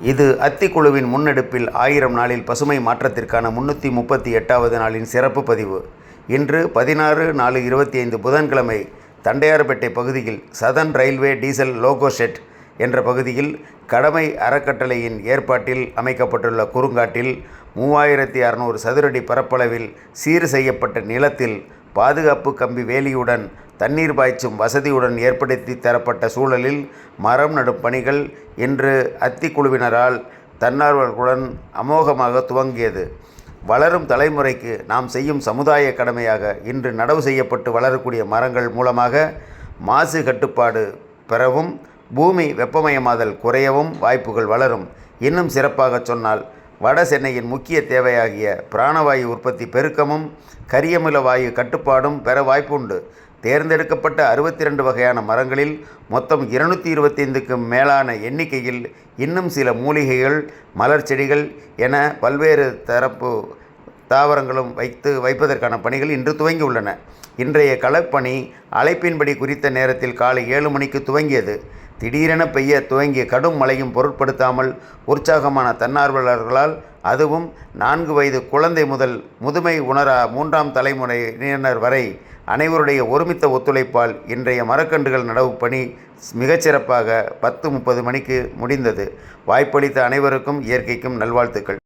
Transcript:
இது அத்திக்குழுவின் முன்னெடுப்பில் ஆயிரம் நாளில் பசுமை மாற்றத்திற்கான முன்னூற்றி முப்பத்தி எட்டாவது நாளின் சிறப்பு பதிவு. இன்று பதினாறு நாலு இருபத்தி ஐந்து புதன்கிழமை தண்டையார்பேட்டை பகுதியில் Southern Railway diesel loco shed என்ற பகுதியில் கடமை அறக்கட்டளையின் ஏற்பாட்டில் அமைக்கப்பட்டுள்ள குறுங்காட்டில் மூவாயிரத்தி அறநூறு சதுரடி பரப்பளவில் சீர் செய்யப்பட்ட நிலத்தில் பாதுகாப்பு கம்பி வேலியுடன் தண்ணீர் பாய்ச்சும் வசதியுடன் ஏற்படுத்தி தரப்பட்ட சூழலில் மரம் நடும் பணிகள் இன்று அத்திக்குழுவினரால் தன்னார்வர்களுடன் அமோகமாக துவங்கியது. வளரும் தலைமுறைக்கு நாம் செய்யும் சமுதாய கடமையாக இன்று நடவு செய்யப்பட்டு வளரக்கூடிய மரங்கள் மூலமாக மாசு கட்டுப்பாடு பெறவும் பூமி வெப்பமயமாதல் குறையவும் வாய்ப்புகள் வளரும். இன்னும் சிறப்பாக சொன்னால் வட சென்னையின் முக்கிய தேவையாகிய பிராணவாயு உற்பத்தி பெருக்கமும் கரியமில வாயு கட்டுப்பாடும் பெற வாய்ப்புண்டு. தேர்ந்தெடுக்கப்பட்ட அறுபத்தி ரெண்டு வகையான மரங்களில் மொத்தம் இருநூற்றி இருபத்தைந்துக்கும் மேலான எண்ணிக்கையில் இன்னும் சில மூலிகைகள் மலர் செடிகள் என பல்வேறு தரப்பு தாவரங்களும் வைத்து வைப்பதற்கான பணிகள் இன்று துவங்கியுள்ளன. இன்றைய களப்பணி அழைப்பின்படி குறித்த நேரத்தில் காலை ஏழு மணிக்கு துவங்கியது. திடீரென பெய்ய துவங்கிய கடும் மழையும் பொருட்படுத்தாமல் உற்சாகமான தன்னார்வலர்களால் அதுவும் நான்கு வயது குழந்தை முதல் முதுமை உணரா மூன்றாம் தலைமுறையினர் வரை அனைவருடைய ஒருமித்த ஒத்துழைப்பால் இன்றைய மரக்கன்றுகள் நடவு பணி மிகச்சிறப்பாக பத்து முப்பது மணிக்கு முடிந்தது. வாய்ப்பளித்த அனைவருக்கும் இயற்கைக்கும் நல்வாழ்த்துக்கள்.